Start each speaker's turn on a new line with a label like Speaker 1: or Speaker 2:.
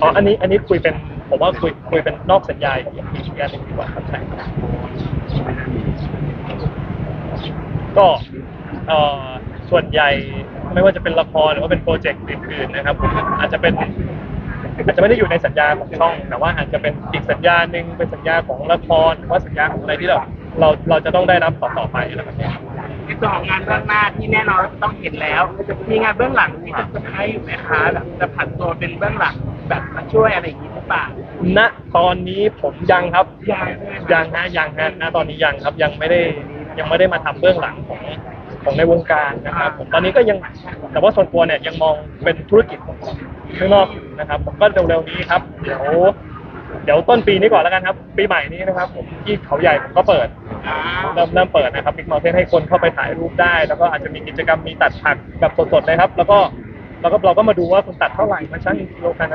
Speaker 1: อ๋ออันนี้อันนี้คุยเป็นผมว่าคุยคุยเป็นนอกสัญญาอีกอีกอันหนึ่งดีกว่าครับใช่ก็เอ่อส่วนใหญ่ไม่ว่าจะเป็นละครหรือว่าเป็นโปรเจกต์อื่นๆนะครับผมอาจจะเป็นอาจจะไม่ได้อยู่ในสัญญาของช่อง แต่ว่าอาจจะเป็นอีกสัญญาหนึ่งเป็นสัญญาของละครหรือว่าสัญญาของอะไรที่เราเราเราจะต้องได้รับต่อต่อไปอะไรแบบนี้ยครับ
Speaker 2: ในส่วนของงานเบื้องหน้าที่แน่นอนต้องเห็นแล้ว มีงานเบื้องหลังที่จะเซอร์ไพรส์อยู่ไหมคะแบบจะผันตัวเป็นเบื้องหลัง แบบมาช่วยอะไรอย่างนี้หรือเปล่า
Speaker 1: ณตอนนี้ผมยังครับ
Speaker 2: ยังใช่ไหมครับ
Speaker 1: ยังฮะยังฮะณตอนนี้ยังครับยังไม่ได้ยังไม่ได้มาทำเบื้องหลังของของในวงการนะครับผมตอนนี้ก็ยังแต่ว่าส่วนตัวเนี่ยยังมองเป็นธุรกิจข้างนอกอยู่นะครับผมก็เร็วๆนี้ครับ เดี๋ยว เดี๋ยวต้นปีนี้ก่อนแล้วกันครับ ปีใหม่นี้นะครับ ผมที่เขาใหญ่ผมก็เปิด
Speaker 2: อ่า
Speaker 1: เริ่มเริ่มเปิดนะครับบิ๊กมอลเทนให้คนเข้าไปถ่ายรูปได้ แล้วก็อาจจะมีกิจกรรมมีตัดผักแบบสดๆเลยครับ แล้วก็แล้วก็เราก็มาดูว่าคุณตัดเท่าไหร่มาชั่งกิโลกัน